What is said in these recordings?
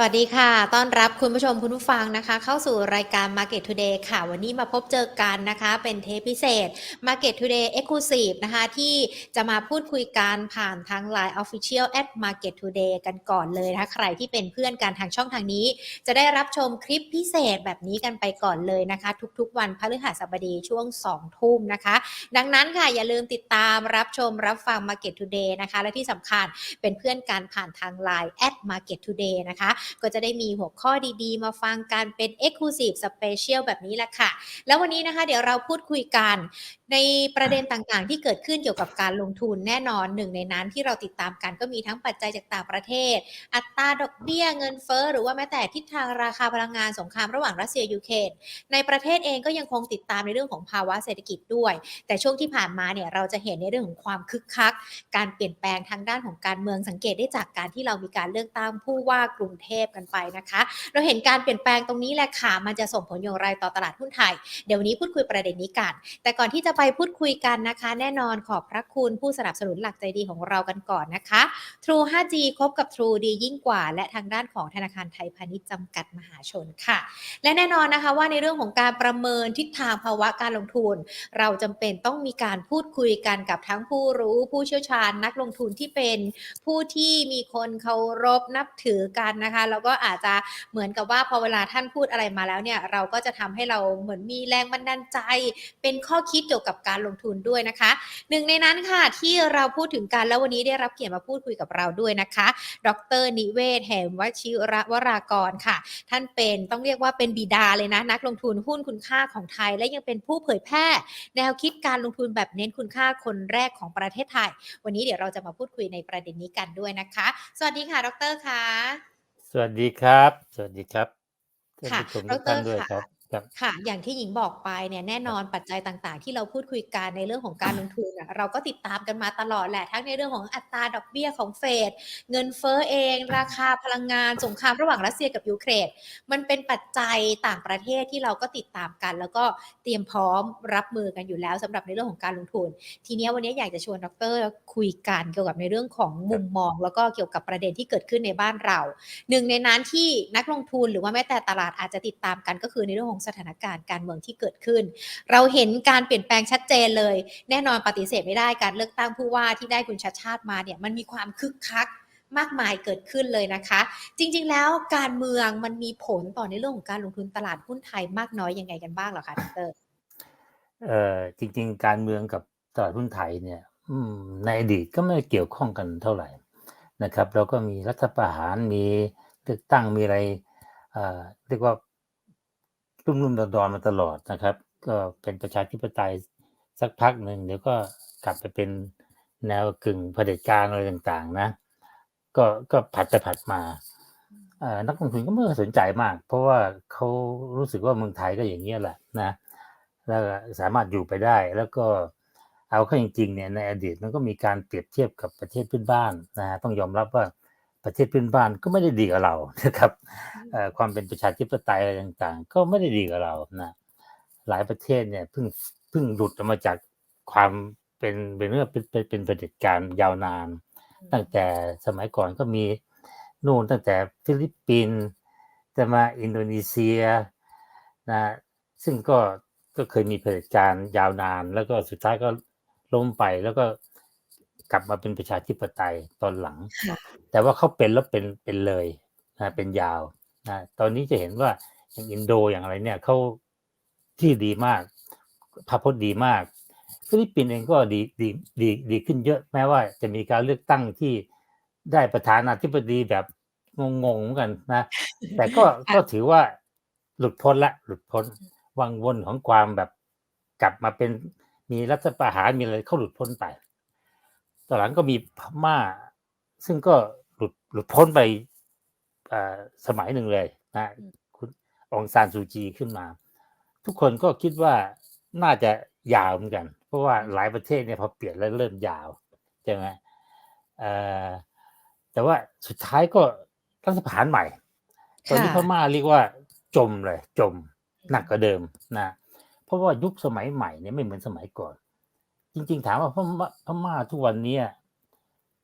สวัสดีค่ะ ต้อนรับคุณผู้ชมคุณผู้ฟังนะคะ เข้าสู่รายการ Market Today ค่ะ วันนี้มาพบเจอกันนะคะ เป็นเทปพิเศษ Market Today Exclusive นะคะ ที่จะมาพูดคุยกันผ่านทาง Line Official at Market Today กันก่อนเลยนะคะ ใครที่เป็นเพื่อนกันทางช่องทางนี้ จะได้รับชมคลิปพิเศษแบบนี้กันไปก่อนเลยนะคะ ทุกๆ วันพฤหัสบดีช่วง 2 ทุ่มนะคะ ดังนั้นค่ะอย่าลืมติดตามรับชมรับฟัง Market Today นะคะ และที่สำคัญเป็นเพื่อนกันผ่านทาง Line at Market Today นะคะก็จะได้มีหัวข้อดีๆ มาฟังกันเป็น Exclusive Special แบบนี้แหละค่ะ แล้ววันนี้นะคะ เดี๋ยวเราพูดคุยกันในประเด็นต่างๆ ที่เกิดขึ้นเกี่ยวกับการลงทุนแน่นอนหนึ่งในนั้นที่เราติดตามกันก็มีทั้งปัจจัยจากต่างประเทศ อัตราดอกเบี้ยเงินเฟ้อหรือว่าแม้แต่ทิศทางราคาพลังงานสงครามระหว่างรัสเซียยูเครนในประเทศเองก็ยังคงติดตามในเรื่องของภาวะเศรษฐกิจด้วย แต่ช่วงที่ผ่านมาเนี่ยเราจะเห็นในเรื่องของความคึกคัก การเปลี่ยนแปลงทางด้านของการเมืองสังเกตได้จากการที่เรามีการเลือกตั้งผู้ว่ากรุงเทพกันไปนะคะ เราเห็นการเปลี่ยนแปลงตรงนี้แหละค่ะ มันจะส่งผลอย่างไรต่อตลาดหุ้นไทย เดี๋ยววันนี้พูดคุยประเด็นนี้กัน แต่ก่อนที่จะไปพูดคุยกันนะคะ แน่นอนขอบพระคุณผู้สนับสนุนหลักใจดีของเรากันก่อนนะคะ True 5G คบกับ True ดียิ่งกว่า และทางด้านของธนาคารไทยพาณิชย์จำกัดมหาชนค่ะ และแน่นอนนะคะว่าในเรื่องของการประเมินทิศทางภาวะการลงทุน เราจำเป็นต้องมีการพูดคุยกันกับทั้งผู้รู้ผู้เชี่ยวชาญนักลงทุนที่เป็นผู้ที่มีคนเคารพนับถือกันนะคะแล้วก็อาจจะเหมือนกับว่าพอเวลาท่านพูดอะไรมาแล้วเนี่ยเราก็จะทำให้เราเหมือนมีแรงบันดาลใจ เป็นข้อคิดเกี่ยวกับการลงทุนด้วยนะคะ หนึ่งในนั้นค่ะที่เราพูดถึงกันแล้ววันนี้ได้รับเกียรติมาพูดคุยกับเราด้วยนะคะ ดรนิเวศแห่มวชิระวรากรค่ะ ท่านเป็นต้องเรียกว่าเป็นบิดาเลยนะ นักลงทุนหุ้นคุณค่าของไทย และยังเป็นผู้เผยแพร่ แนวคิดการลงทุนแบบเน้นคุณค่าคนแรกของประเทศไทย วันนี้เดี๋ยวเราจะมาพูดคุยในประเด็นนี้กันด้วยนะคะ สวัสดีค่ะ ดรค่ะ สวัสดีครับ สวัสดีครับท่านค่ะผู้ชมดทุกท่านรด้วยค่ะครับ ครับ ค่ะ อย่างที่หญิงบอกไปเนี่ยแน่นอนปัจจัยต่าง ๆ ที่เราพูดคุยกันในเรื่องของการลงทุนอะเราก็ติดตามกันมาตลอดแหละ ทั้งในเรื่องของอัตราดอกเบี้ยของเฟด เงินเฟ้อเอง ราคาพลังงาน สงครามระหว่างรัสเซียกับยูเครน มันเป็นปัจจัยต่างประเทศที่เราก็ติดตามกัน แล้วก็เตรียมพร้อมรับมือกันอยู่แล้วสำหรับในเรื่องของการลงทุน ทีเนี้ยวันนี้อยากจะชวนดรคุยกันเกี่ยวกับในเรื่องของมุมมอง แล้วก็เกี่ยวกับประเด็นที่เกิดขึ้นในบ้านเรา หนึ่งในนั้นที่นักลงทุนหรือว่าแม้แต่ตลาดอาจจะติดตามกันก็คือในเรื่องของสถานการณ์การเมืองที่เกิดขึ้น เราเห็นการเปลี่ยนแปลงชัดเจนเลย แน่นอนปฏิเสธไม่ได้การเลือกตั้งผู้ว่าที่ได้คุณชัดชาติมาเนี่ยมันมีความคึกคักมากมายเกิดขึ้นเลยนะคะ จริงๆ แล้วการเมืองมันมีผลต่อในเรื่องของการลงทุนตลาดหุ้นไทยมากน้อยยังไงกันบ้างหรอคะดรเอ่อจริง ๆ การเมืองกับตลาดหุ้นไทยเนี่ยในอดีตก็ไม่เกี่ยวข้องกันเท่าไหร่นะครับ เราก็มีรัฐประหารมีเลือกตั้งมีอะไรเรียกว่า รุ่มรุ่มดอนดอนมาตลอดนะครับ ก็เป็นประชาธิปไตยสักพักหนึ่งเดี๋ยวก็กลับไปเป็นแนวกึ่งเผด็จการอะไรต่างๆ นะ ก็ก็ผัดไปผัดมานักลงทุนก็ไม่สนใจมาก เพราะว่าเขารู้สึกว่าเมืองไทยก็อย่างนี้ยแหละนะแล้วสามารถอยู่ไปได้แล้วก็เอาเข้าจริงๆเนี่ยในอดีตมันก็มีการเปรียบเทียบกับประเทศเพื่อนบ้านนะฮะต้องยอมรับว่า ประเทศเพื่อนบ้านก็ไม่ได้ดีกับเรานะครับเอ่อความเป็นประชาธิปไตยอะไรต่างๆ ก็ไม่ได้ดีกับเรานะหลายประเทศเนี่ยเพิ่งเพิ่งหลุดออกมาจากความเป็นเป็นเรื่องเป็นเป็นเป็นเผด็จการยาวนาน ตั้งแต่สมัยก่อนก็มีนู่นตั้งแต่ฟิลิปปินส์จะมาอินโดนีเซียนะซึ่งก็ก็เคยมีเผด็จการยาวนาน แล้วก็สุดท้ายก็ล้มไปแล้วก็ กลับมาเป็นประชาธิปไตยตอนหลังค่ะแต่ว่าเขาเป็นแล้วเป็นเป็นเลยนะเป็นยาวนะตอนนี้จะเห็นว่าอย่างอินโดอย่างอะไรเนี่ยเขาที่ดีมากภาพพจน์ดีมากฟิลิปปินส์เองก็ดีดีดีดีขึ้นเยอะแม้ว่าจะมีการเลือกตั้งที่ได้ประธานาธิบดีแบบงงๆเหมือนกันนะ แต่ก็ค่ะก็ถือว่าหลุดพ้นละหลุดพ้นวังวนของความแบบกลับมาเป็นมีรัฐประหารมีอะไรเขาหลุดพ้นไป ตอนหลังก็มีพม่า ซึ่งก็หลุดหลุดพ้นไปอ่าสมัยหนึ่งเลยนะอืมคุณองซานซูจีขึ้นมา ทุกคนก็คิดว่าน่าจะยาวเหมือนกัน เพราะว่าหลายประเทศเนี่ยพอเปลี่ยนแล้วเริ่มยาวใช่ไหมเอ่อแต่ว่าสุดท้ายก็รัฐประหารใหม่ ตอนนี้ค่ะพม่าเรียกว่า จมเลย จมหนักกว่าเดิมนะเพราะว่ายุคสมัยใหม่เนี่ยไม่เหมือนสมัยก่อนจ ริง ๆ ถามว่าพม่าพม่าทุกวันเนี้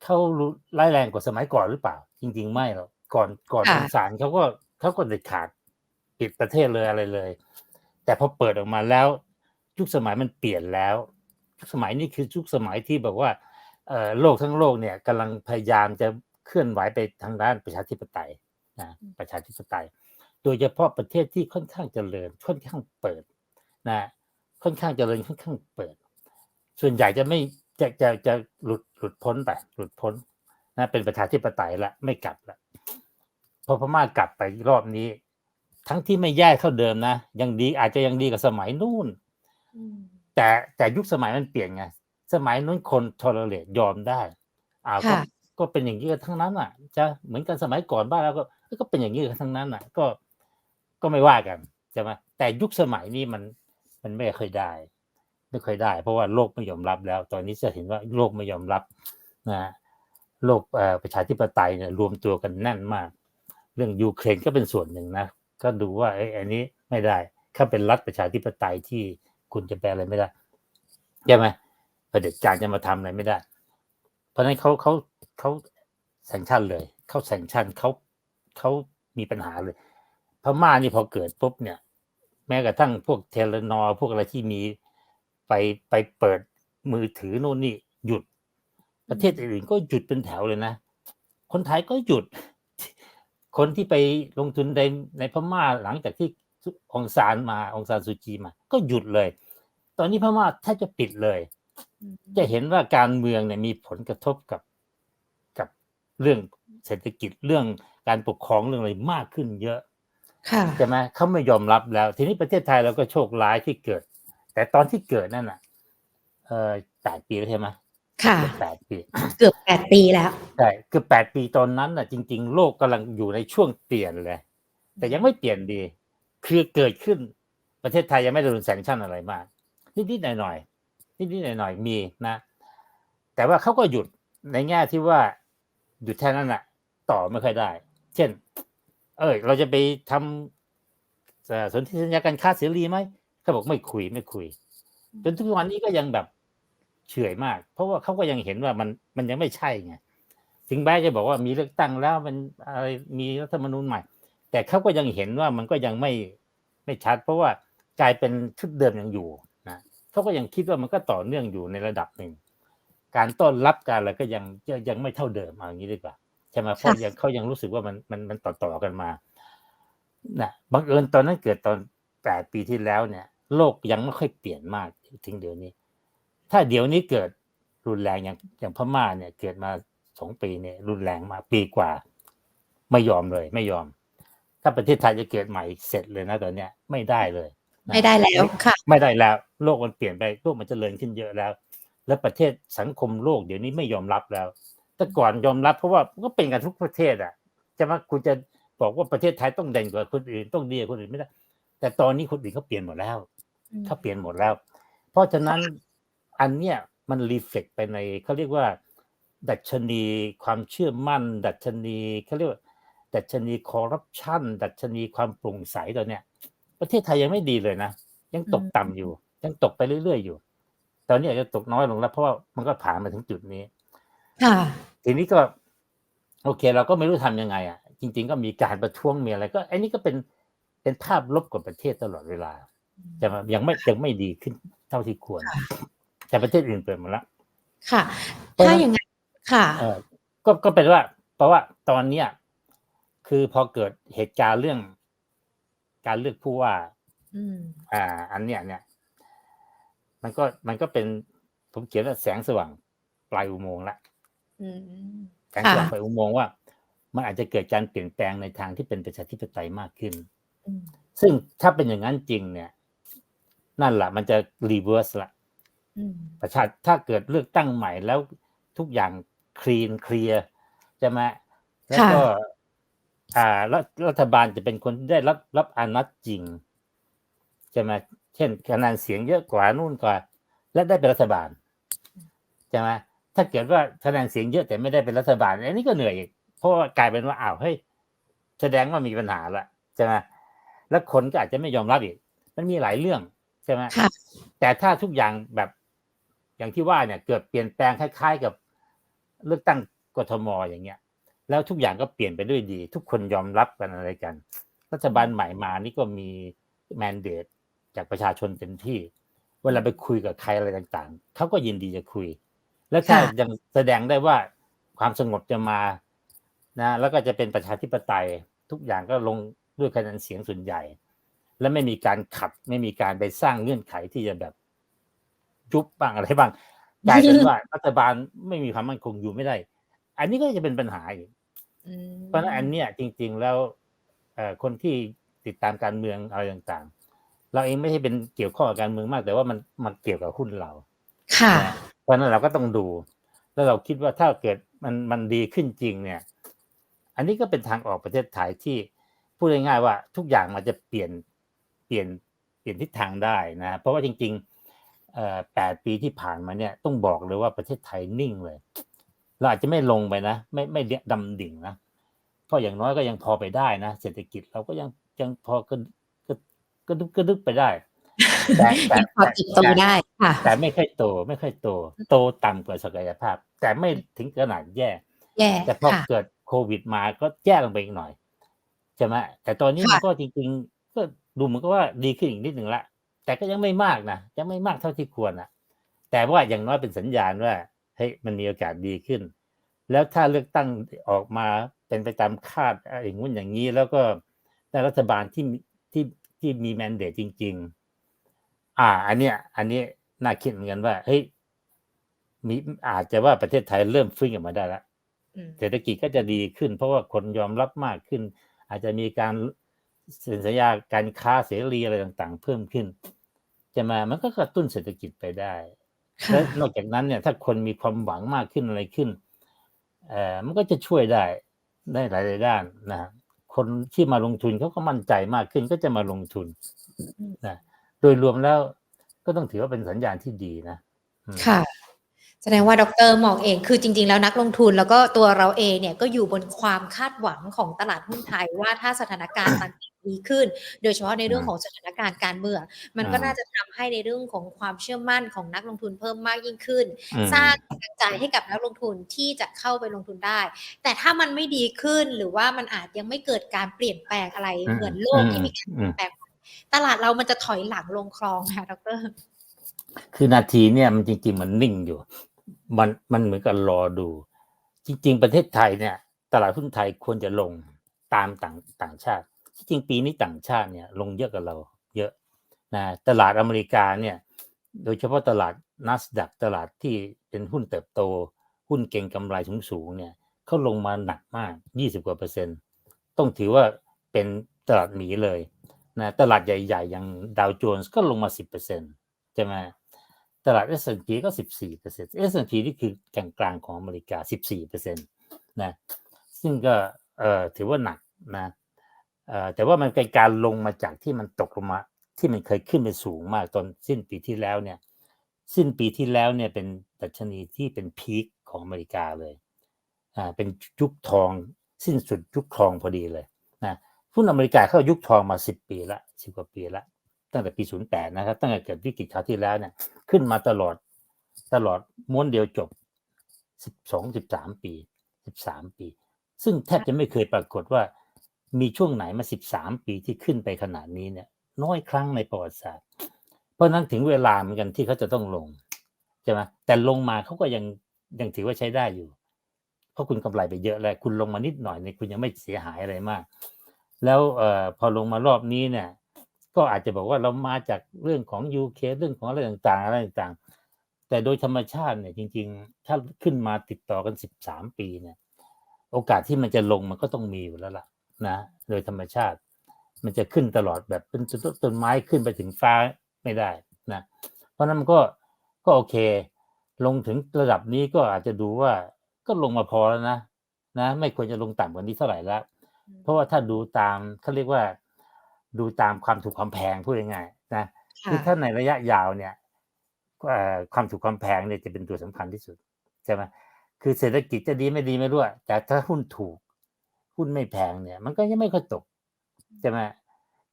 เขารู้ร้ายแรงกว่าสมัยก่อนหรือเปล่า จริง ๆ ไม่หรอกก่อนก่อนค่ะองศารเขาก็เขาก็เด็ดขาดปิดประเทศเลยอะไรเลย แต่พอเปิดออกมาแล้วยุคสมัยมันเปลี่ยนแล้วยุคสมัยนี้คือยุคสมัยที่แบบว่าเอ่อโลกทั้งโลกเนี่ยกำลังพยายามจะเคลื่อนไหวไปทางด้านประชาธิปไตยนะประชาธิปไตย โดยเฉพาะประเทศที่ค่อนข้างเจริญค่อนข้างเปิดนะค่อนข้างเจริญค่อนข้างเปิด ส่วนใหญ่จะไม่จะจะจะหลุดหลุดพ้นไป หลุดพ้นนะเป็นประชาธิปไตยละไม่กลับละพอพม่ากลับไปรอบนี้ ทั้งที่ไม่แย่เท่าเดิมนะยังดีอาจจะยังดีกว่าสมัยนู่นอืมแต่แต่ยุคสมัยมันเปลี่ยนไงสมัยนู้นคนทอร์เรตยอมได้อ่าก็ค่ะก็เป็นอย่างนี้กันทั้งนั้นอะ จะเหมือนกันสมัยก่อนบ้านเราก็ก็เป็นอย่างนี้กันทั้งนั้นอะ ก็ก็ไม่ว่ากันใช่ไหมแต่ยุคสมัยนี้มันมันไม่เคอยได้ ไม่เคอยได้ เพราะว่าโลกไม่ยอมรับแล้ว ตอนนี้จะเห็นว่าโลกไม่ยอมรับนะโลกเออประชาธิปไตยเนี่ยรวมตัวกันแน่นมาก เรื่องยูเครนก็เป็นส่วนหนึ่งนะก็ดูว่าไอ้อันนี้ไม่ได้ถ้าเป็นรัฐประชาธิปไตยที่คุณจะแปลอะไรไม่ได้ใช่ไหมเผด็จการจะมาทำอะไรไม่ได้ เพราะฉะนั้นเขาเขาเขาแซงชั่นเลยเขาแซงชั่นเขาเขามีปัญหาเลยพม่านี่พอเกิดปุ๊บเนี่ย แม้กระทั่งพวกเทเลนอพวกอะไรที่มี ไปไปเปิดมือถือโน่นนี่หยุด ประเทศอื่นๆก็หยุดเป็นแถวเลยนะ คนไทยก็หยุด คนที่ไปลงทุนในในพม่าหลังจากที่องซานมาองซานซูจีมา ก็หยุดเลย ตอนนี้พม่าแทบจะปิดเลยอืมจะเห็นว่าการเมืองเนี่ยมีผลกระทบกับกับเรื่องเศรษฐกิจเรื่องการปกครองเรื่องอะไรมากขึ้นเยอะค่ะใช่ไหมเขาไม่ยอมรับแล้ว ทีนี้ประเทศไทยเราก็โชคร้ายที่เกิด แต่ตอนที่เกิดนั่นน่ะ เออแปดปีแล้วใช่ไหมค่ะเกือบแปดปี เกือบแปดปีแล้วใช่คือแปดปีตอนนั้นน่ะ จริง ๆ โลกกำลังอยู่ในช่วงเปลี่ยนเลย แต่ยังไม่เปลี่ยนดี คือเกิดขึ้นประเทศไทยยังไม่ได้โดนแซงชั่นอะไรมากนิดๆหน่อยๆนิดๆหน่อยๆมีนะ แต่ว่าเขาก็หยุดในแง่ที่ว่าหยุดแค่นั้นน่ะ ต่อไม่ค่อยได้ เช่น เอ้ยเราจะไปทำเอ่อสนธิสัญญาการค้าเสรีไหม เขาบอกไม่คุยไม่คุย จนทุกวันนี้ก็ยังแบบเฉื่อยมาก เพราะว่าเขาก็ยังเห็นว่ามันมันยังไม่ใช่ไงถึงแม้จะบอกว่ามีเลือกตั้งแล้วมันอะไรมีรัฐธรรมนูญใหม่ แต่เขาก็ยังเห็นว่ามันก็ยังไม่ไม่ชัด เพราะว่ากลายเป็นชุดเดิมยังอยู่นะเขาก็ยังคิดว่ามันก็ต่อเนื่องอยู่ในระดับหนึ่งการต้อนรับการอะไรก็ยังยังยังไม่เท่าเดิมเอาอย่างนี้ดีกว่าใช่ไหมเพราะยังเขายังรู้สึกว่ามันมันมันต่อต่อกันมานะบังเอิญตอนนั้นเกิดตอนแปดปีที่แล้วเนี่ย โลกยังไม่ค่อยเปลี่ยนมากถึงเดี๋ยวนี้ ถ้าเดี๋ยวนี้เกิดรุนแรงอย่างอย่างพม่าเนี่ย เกิดมาสองปีเนี่ย รุนแรงมาปีกว่า ไม่ยอมเลย ไม่ยอม ถ้าประเทศไทยจะเกิดใหม่เสร็จเลยนะตอนเนี้ยไม่ได้เลยนะไม่ได้แล้วค่ะ ไม่ได้แล้ว โลกมันเปลี่ยนไปโลกมันจเจริญขึ้นเยอะแล้ว แล้วประเทศสังคมโลกเดี๋ยวนี้ไม่ยอมรับแล้ว แต่ก่อนยอมรับเพราะว่าก็เป็นกันทุกประเทศอะจะมาคุณจะบอกว่าประเทศไทยต้องเด่นกว่าคนอื่นต้องดีกว่าคนอื่นไม่ได้แต่ตอนนี้คนอื่นเขาเปลี่ยนหมดแล้ว เขาเปลี่ยนหมดแล้ว เพราะฉะนั้นอันเนี้ยมันรีเฟล็กไปในเขาเรียกว่า ดัชนีความเชื่อมั่น ดัชนีเขาเรียกว่า ดัชนีคอร์รัปชันดัชนีความโปร่งใสตอนเนี้ย ประเทศไทยยังไม่ดีเลยนะ ยังตกต่ำอยู่ ยังตกไปเรื่อยๆอยู่ ตอนนี้อาจจะตกน้อยลงแล้ว เพราะว่ามันก็ผ่านมาถึงจุดนี้ค่ะทีนี้ก็ โอเค เราก็ไม่รู้ทำยังไงอะจริง ๆ ก็มีการประท้วงมีอะไรก็ไอ้นี่ก็เป็นเป็นภาพลบกับประเทศตลอดเวลา จะมายังไม่ยังไม่ดีขึ้นเท่าที่ควร แต่ประเทศอื่นเปิดหมดแล้วค่ะเพราะฉะนั้นถ้าอย่างนั้นค่ะเออก็ก็เป็นว่า เพราะว่าตอนเนี้ยคือพอเกิดเหตุการณ์เรื่อง การเลือกผู้ว่าอืมอ่า อันเนี้ยเนี่ย มันก็มันก็เป็นผมเขียนว่าแสงสว่างปลายอุโมงค์ละอืมแสงสว่างปลายอุโมงค์ว่า มันอาจจะเกิดการเปลี่ยนแปลงในทางที่เป็นประชาธิปไตยมากขึ้นอืมซึ่งถ้าเป็นอย่างนั้นจริงเนี่ย นั่นแหละมันจะรีเวิร์สละอืมประชาถ้าเกิดเลือกตั้งใหม่แล้วทุกอย่างคลีนเคลียร์ใช่ไหมแล้วก็ อ่ารัฐรัฐบาลจะเป็นคนที่ได้รับรับอนัตจริงใช่ไหมเช่นคะแนนเสียงเยอะกว่านู่นกว่า และได้เป็นรัฐบาลใช่ไหมถ้าเกิดว่าคะแนนเสียงเยอะแต่ไม่ได้เป็นรัฐบาลอันนี้ก็เหนื่อยอีกเพราะว่ากลายเป็นว่าอ้าวเฮ้ยแสดงว่ามีปัญหาละใช่ไหมแล้วคนก็อาจจะไม่ยอมรับอีกมันมีหลายเรื่อง ใช่ไหมค่ะแต่ถ้าทุกอย่างแบบอย่างที่ว่าเนี่ย เกิดเปลี่ยนแปลงคล้ายๆกับเลือกตั้งกทมอย่างเงี้ย แล้วทุกอย่างก็เปลี่ยนไปด้วยดี ทุกคนยอมรับกันอะไรกัน รัฐบาลใหม่มานี่ก็มีแมนเดตจากประชาชนเต็มที่ เวลาไปคุยกับใครอะไรต่างๆ เขาก็ยินดีจะคุย แล้วถ้าค่ะยังแสดงได้ว่าความสงบจะมานะ แล้วก็จะเป็นประชาธิปไตย ทุกอย่างก็ลงด้วยคะแนนเสียงส่วนใหญ่ และไม่มีการขัดไม่มีการไปสร้างเงื่อนไขที่จะแบบยุบบ้างอะไรบ้างกลายเป็นว่ารัฐบาลไม่มีความมั่นคงอยู่ไม่ได้ อันนี้ก็จะเป็นปัญหาอีกอืมเพราะฉะนั้นอันเนี้ยจริง ๆ แล้วเอ่อคนที่ติดตามการเมืองอะไรต่างๆ เราเองไม่ใช่เป็นเกี่ยวข้องกับการเมืองมาก แต่ว่ามันมันเกี่ยวกับหุ้นเรา ค่ะนะเพราะฉะนั้นเราก็ต้องดู แล้วเราคิดว่าถ้าเกิดมันมันดีขึ้นจริงเนี่ย อันนี้ก็เป็นทางออกประเทศไทยที่พูดง่ายๆว่าทุกอย่างมันจะเปลี่ยน เปลี่ยนเปลี่ยนทิศทางได้นะเพราะว่าจริงๆเอ่อแปดปีที่ผ่านมาเนี่ยต้องบอกเลยว่าประเทศไทยนิ่งเลยเราอาจจะไม่ลงไปนะ ไม่ไม่ดำดิ่งนะก็อย่างน้อยก็ยังพอไปได้นะเศรษฐกิจเราก็ยังยังพอกระกระกระดึบกระดึบไปได้แต่แต่ยังพอติดโตได้ค่ะ แต่ไม่ค่อยโตไม่ค่อยโต โตต่ำกว่าศักยภาพ แต่ไม่ถึงขนาดแย่แย่แต่พอค่ะเกิดโควิดมาก็แย่ลงไปอีกหน่อยใช่ไหมแต่ตอนนี้มันค่ะก็จริง ๆ ก็ ดูเหมือนกับว่าดีขึ้นอีกนิดหนึ่งละ แต่ก็ยังไม่มากนะยังไม่มากเท่าที่ควรนะแต่ว่าอย่างน้อยเป็นสัญญาณว่าเฮ้ยมันมีโอกาสดีขึ้น แล้วถ้าเลือกตั้งออกมาเป็นไปตามคาดอะไรอย่างงู้นอย่างนี้แล้วก็ได้รัฐบาลที่มีที่ที่มีแมนเดตจริง ๆ อ่า อันเนี้ย อันนี้น่าคิดเหมือนกันว่าเฮ้ยมีอาจจะว่าประเทศไทยเริ่มฟื้นกลับมาได้แล้วอืมเศรษฐกิจก็จะดีขึ้น เพราะว่าคนยอมรับมากขึ้น อาจจะมีการ เซ็นสัญญาการค้าเสรีอะไรต่างๆ เพิ่มขึ้นจะมามันก็กระตุ้นเศรษฐกิจไปได้ค่ะและนอกจากนั้นเนี่ย ถ้าคนมีความหวังมากขึ้นอะไรขึ้นเอ่อมันก็จะช่วยได้ได้หลายๆด้านนะฮะคนที่มาลงทุนเขาก็มั่นใจมากขึ้นก็จะมาลงทุนนะโดยรวมแล้วก็ต้องถือว่าเป็นสัญญาณที่ดีนะอืมค่ะ แสดงว่าดรมองเองคือจริง ๆ แล้วนักลงทุนแล้วก็ตัวเราเองเนี่ยก็อยู่บนความคาดหวังของตลาดหุ้นไทยว่าถ้าสถานการณ์ต่างๆ ดีขึ้น โดยเฉพาะในเรื่องของสถานการณ์การเมืองมันก็อ่าน่าจะทำให้ในเรื่องของความเชื่อมั่นของนักลงทุนเพิ่มมากยิ่งขึ้นอืมสร้างกำลังใจให้กับนักลงทุนที่จะเข้าไปลงทุนได้ แต่ถ้ามันไม่ดีขึ้นหรือว่ามันอาจยังไม่เกิดการเปลี่ยนแปลงอะไรอืมเหมือนโลกที่มีการอืมเปลี่ยนแปลงตลาดเรามันจะถอยหลังลงคลองค่ะดรคือนาทีเนี่ยมันจริง ๆ มันนิ่งอยู่ มันมันเหมือนกับรอดู จริง ๆ ประเทศไทยเนี่ย ตลาดหุ้นไทยควรจะลงตามต่างต่างชาติ ที่จริงปีนี้ต่างชาติเนี่ยลงเยอะกว่าเราเยอะนะตลาดอเมริกาเนี่ยโดยเฉพาะตลาดนัสดักตลาดที่เป็นหุ้นเติบโต หุ้นเก่งกำไรสูงๆเนี่ยเขาลงมาหนักมาก 20กว่าเปอร์เซ็นต์ต้องถือว่าเป็นตลาดหมีเลยนะตลาดใหญ่ๆ อย่างดาวโจนส์ก็ลงมา 10%ใช่ไหมตลาด S&P ก็ 14% S&P นี่คือกลางๆของอเมริกา 14%นะซึ่งก็เอ่อถือว่าหนักนะเแต่ว่ามันเป็นการลงมาจากที่มันตกลงมา ที่มันเคยขึ้นไปสูงมากตอนสิ้นปีที่แล้วเนี่ย สิ้นปีที่แล้วเนี่ยเป็นดัชนีที่เป็นพีคของอเมริกาเลยอ่าเป็นยุคทองสิ้นสุดยุคทองพอดีเลยนะหุ้นอเมริกาเข้ายุคทองมาสิบปีละสิบกว่าปีละตั้งแต่ปีศูนย์แปดนะครับตั้งแต่เกิดวิกฤตคราวที่แล้วเนี่ยขึ้นมาตลอดตลอดม้วนเดียวจบสิบสองสิบสามปีสิบสามปี ซึ่งแทบจะไม่เคยปรากฏว่า มีช่วงไหนมาสิบสามปีที่ขึ้นไปขนาดนี้เนี่ยน้อยครั้งในประวัติศาสตร์ เพราะนั้นถึงเวลาเหมือนกันที่เขาจะต้องลงใช่ไหมแต่ลงมาเขาก็ยังยังถือว่าใช้ได้อยู่ เพราะคุณกำไรไปเยอะแล้วคุณลงมานิดหน่อยเนี่ยคุณยังไม่เสียหายอะไรมาก แล้วเอ่อพอลงมารอบนี้เนี่ยก็อาจจะบอกว่าเรามาจากเรื่องของยูเคเรื่องของอะไรต่างๆ อะไรต่างๆ แต่โดยธรรมชาติเนี่ยจริง ๆ ถ้าขึ้นมาติดต่อกันสิบสามปีเนี่ย โอกาสที่มันจะลงมันก็ต้องมีอยู่แล้วล่ะ นะโดยธรรมชาติ มันจะขึ้นตลอดแบบเป็นต้นต้นไม้ขึ้นไปถึงฟ้าไม่ได้นะเพราะฉะนั้นมันก็ก็โอเค ลงถึงระดับนี้ก็อาจจะดูว่าก็ลงมาพอแล้วนะนะไม่ควรจะลงต่ำกว่านี้เท่าไหร่แล้วเพราะว่าถ้าดูตามเขาเรียกว่า ดูตามความถูกความแพงพูดง่ายๆนะค่ะคือถ้าในระยะยาวเนี่ยเอ่อความถูกความแพงเนี่ยจะเป็นตัวสำคัญที่สุดใช่ไหมคือเศรษฐกิจจะดีไม่ดีไม่รู้อะแต่ถ้าหุ้นถูก หุ้นไม่แพงเนี่ย มันก็ยังไม่ค่อยตกใช่ไหม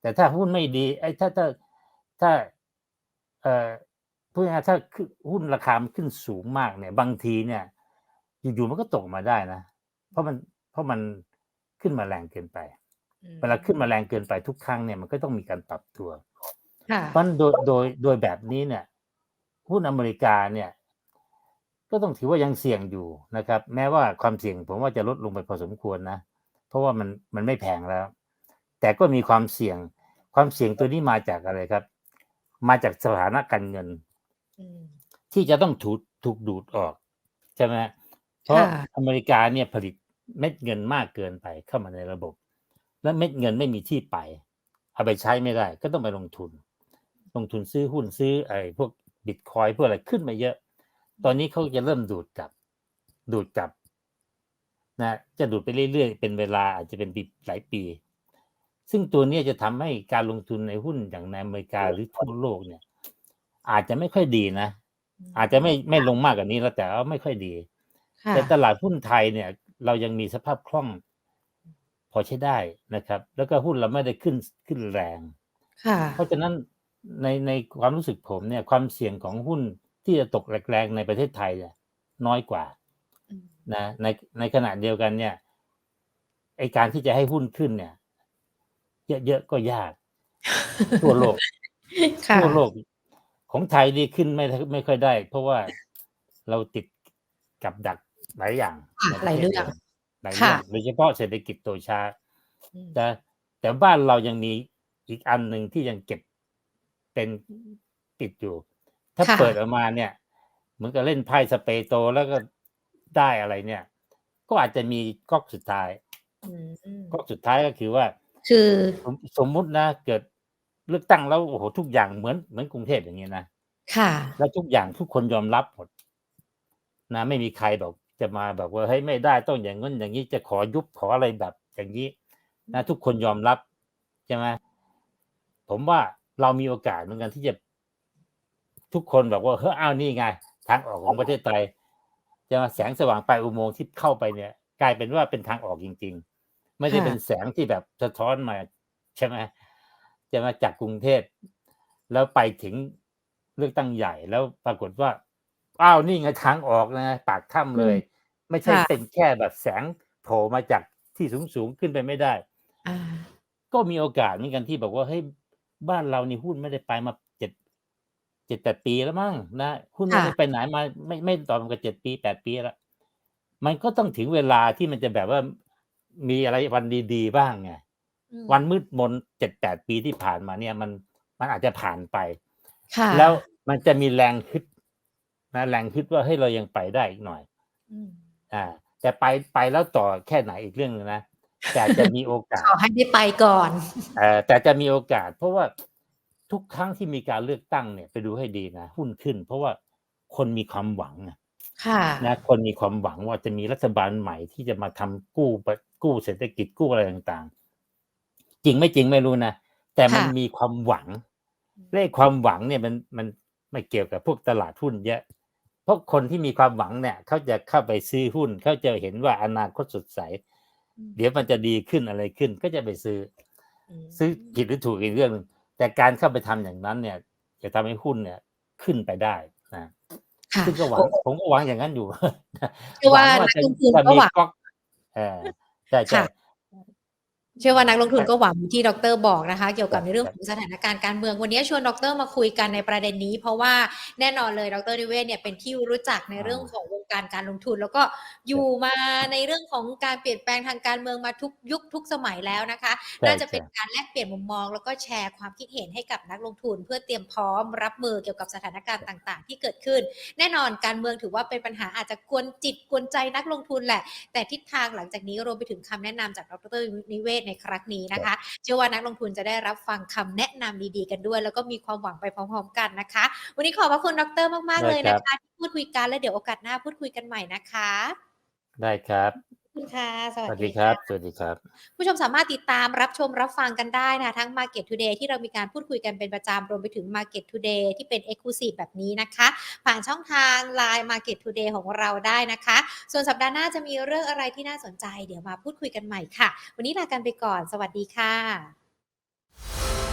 แต่ถ้าหุ้นไม่ดีไอ้ถ้าถ้าถ้าเอ่อพูดง่ายๆถ้าขึ้นหุ้นราคามันขึ้นสูงมากเนี่ย บางทีเนี่ยอยู่ๆมันก็ตกมาได้นะเพราะมันเพราะมันขึ้นมาแรงเกินไปอืมเวลาขึ้นมาแรงเกินไปทุกครั้งเนี่ยมันก็ต้องมีการปรับตัวค่ะเพราะฉะนั้นโดยโดยโดยแบบนี้เนี่ยหุ้นอเมริกาเนี่ย ก็ต้องถือว่ายังเสี่ยงอยู่นะครับ แม้ว่าความเสี่ยงผมว่าจะลดลงไปพอสมควรนะ เพราะว่ามันมันไม่แพงแล้ว แต่ก็มีความเสี่ยง ความเสี่ยงตัวนี้มาจากอะไรครับ มาจากสถานะการเงินอืมที่จะต้องถูกถูกดูดออกใช่ไหมฮะเพราะค่ะอเมริกาเนี่ยผลิตเม็ดเงินมากเกินไปเข้ามาในระบบ และเม็ดเงินไม่มีที่ไป เอาไปใช้ไม่ได้ ก็ต้องไปลงทุน ลงทุนซื้อหุ้นซื้อไอ้พวกบิตคอยพวกอะไรขึ้นมาเยอะ ตอนนี้เขาจะเริ่มดูดกลับ ดูดกลับ นะจะดูดไปเรื่อยๆ เป็นเวลาอาจจะเป็นปีหลายปี ซึ่งตัวเนี้ยจะทำให้การลงทุนในหุ้นอย่างในอเมริกาหรือทั่วโลกเนี่ย อาจจะไม่ค่อยดีนะ อาจจะไม่ไม่ลงมากกว่านี้แล้วแต่ว่าไม่ค่อยดีค่ะแต่ตลาดหุ้นไทยเนี่ย เรายังมีสภาพคล่องพอใช้ได้นะครับ แล้วก็หุ้นเราไม่ได้ขึ้นขึ้นแรงค่ะเพราะฉะนั้นในในความรู้สึกผมเนี่ย ความเสี่ยงของหุ้นที่จะตกแรงๆในประเทศไทยเนี่ยน้อยกว่าอืม นะในในขณะเดียวกันเนี่ยไอการที่จะให้หุ้นขึ้นเนี่ย เยอะๆก็ยาก ทั่วโลกค่ะทั่วโลก ของไทยนี่ขึ้นไม่ไม่ค่อยได้ เพราะว่าเราติดกับดักหลายอย่างค่ะในปะหลายทศเรื่องหลายเรื่องค่ะโดยเฉพาะเศรษฐกิจโตช้าอืมแต่แต่บ้านเรายังมีอีกอันหนึ่งที่ยังเก็บเป็นติดอยู่ ถ้าค่ะเปิดออกมาเนี่ย เหมือนกับเล่นไพ่สเปโตแล้วก็ ได้อะไรเนี่ย ก็อาจจะมีก๊อกสุดท้ายอืมก๊อกสุดท้ายก็คือว่า คือสมสมมุตินะเกิดเลือกตั้งแล้วโอ้โหทุกอย่างเหมือนเหมือนกรุงเทพอย่างนี้นะค่ะ แล้วทุกอย่างทุกคนยอมรับหมดนะไม่มีใครบอกจะมาแบบว่าเฮ้ยไม่ได้ต้องอย่างนั้นอย่างนี้จะขอยุบขออะไรแบบอย่างนี้นะทุกคนยอมรับใช่ไหมผมว่าเรามีโอกาสเหมือนกันที่จะ ทุกคนบอกว่าเฮ้ยอ้าวนี่ไง ทางออกของประเทศไทย จะมาแสงสว่างปลายอุโมงค์ที่เข้าไปเนี่ย กลายเป็นว่าเป็นทางออกจริง ๆ ไม่ได้ค่ะเป็นแสงที่แบบสะท้อนมาใช่ไหมจะมาจากกรุงเทพแล้วไปถึงเลือกตั้งใหญ่แล้วปรากฏว่าอ้าวนี่ไงทางออกนะปากถ้ำเลย ไม่ใช่ค่ะเป็นแค่แบบแสงโผล่มาจากที่สูงสูงๆขึ้นไปไม่ได้อ่าก็มีโอกาสเหมือนกันที่บอกว่าเฮ้ยบ้านเรานี่หุ้นไม่ได้ไปมาเจ็ดเจ็ดแปดปีแล้วมั้งนะหุ้นไม่ค่ะได้ไปไหนมาไม่ไม่ต่อมากับเจ็ดปีแปดปีแล้วมันก็ต้องถึงเวลาที่มันจะแบบว่ามีอะไรวันดีๆบ้างไงอืมวันมืดมนเจ็ดแปดปีที่ผ่านมาเนี่ย มันมันอาจจะผ่านไปค่ะแล้วมันจะมีแรงฮึดนะแรงฮึดว่าเฮ้ยเรายังไปได้อีกหน่อยอืมอ่า แต่ไปไปแล้วต่อแค่ไหนอีกเรื่องหนึงนะแต่จะมีโอกาสขอให้ได้ไปก่อนเอ่อแต่จะมีโอกาส เพราะว่า ทุกครั้งที่มีการเลือกตั้งเนี่ยไปดูให้ดีนะหุ้นขึ้น เพราะว่าคนมีความหวังนะค่ะนะคนมีความหวังว่าจะมีรัฐบาลใหม่ที่จะมาทำกู้ประกู้เศรษฐกิจกู้อะไรต่างๆ จริงไม่จริงไม่รู้นะแต่มันค่ะมีความหวังเลขความหวังเนี่ยมันมันไม่เกี่ยวกับพวกตลาดหุ้นเยอะเพราะคนที่มีความหวังเนี่ยเขาจะเข้าไปซื้อหุ้นเขาจะเห็นว่าอนาคตสดใส เดี๋ยวมันจะดีขึ้นอะไรขึ้น ก็จะไปซื้อมซื้อผิดหรือถูกอีกเรื่องหนึง แต่การเข้าไปทำอย่างนั้นเนี่ยจะทำให้หุ้นเนี่ยขึ้นไปได้นะค่ะซึ่งก็หวังผมก็หวังอย่างนั้นอยู่เชื่อว่าหวังนักจะลงทุนจะก็มีหวังก๊อกเออใช่ใช่ค่ะ เชื่อว่านักลงทุนก็หวังที่ดรบอกนะคะ เกี่ยวกับครับในเรื่องของสถานการณ์การเมือง วันนี้ชวนดรมาคุยกันในประเด็นนี้ เพราะว่าแน่นอนเลยดรนิเวศน์เนี่ยเป็นที่รู้จักในเรื่องของวงการการลงทุน แล้วก็อยู่มาในเรื่องของการเปลี่ยนแปลงทางการเมืองมาทุกยุคทุกสมัยแล้วนะคะใช่น่าจะเป็นใช่การแลกเปลี่ยนมุมมอง แล้วก็แชร์ความคิดเห็นให้กับนักลงทุน เพื่อเตรียมพร้อมรับมือเกี่ยวกับสถานการณ์ต่าง ๆ ที่เกิดขึ้น แน่นอนการเมืองถือว่าเป็นปัญหาอาจจะกวนจิตกวนใจนักลงทุนแหละ แต่ทิศทางหลังจากนี้รวมไปถึงคำแนะนำจากดรนิเวศน์ในครั้งนี้นะคะ เชื่อว่านักลงทุนจะได้รับฟังคำแนะนำดีๆ กันด้วย แล้วก็มีความหวังไปพร้อมๆ กันนะคะ วันนี้ขอบพระคุณดรมากๆได้เลยครันะบคะที่พูดคุยกันแล้วเดี๋ยวโอกาสหน้าพูดคุยกันใหม่นะคะ ได้ครับขอบ คุณค่ะ สสวัสวัสดีดีคค่ะรับสวัสดีครับ ผู้ชมสามารถติดตามรับชมรับฟังกันได้นะทั้ง Market Today ที่เรามีการพูดคุยกันเป็นประจำรวมไปถึง Market Today ที่เป็น Exclusive แบบนี้นะคะ ผ่านช่องทาง Line Market Today ของเราได้นะคะ ส่วนสัปดาห์หน้าจะมีเรื่องอะไรที่น่าสนใจ เดี๋ยวมาพูดคุยกันใหม่ค่ะ วันนี้ลากันไปก่อน สวัสดีค่ะ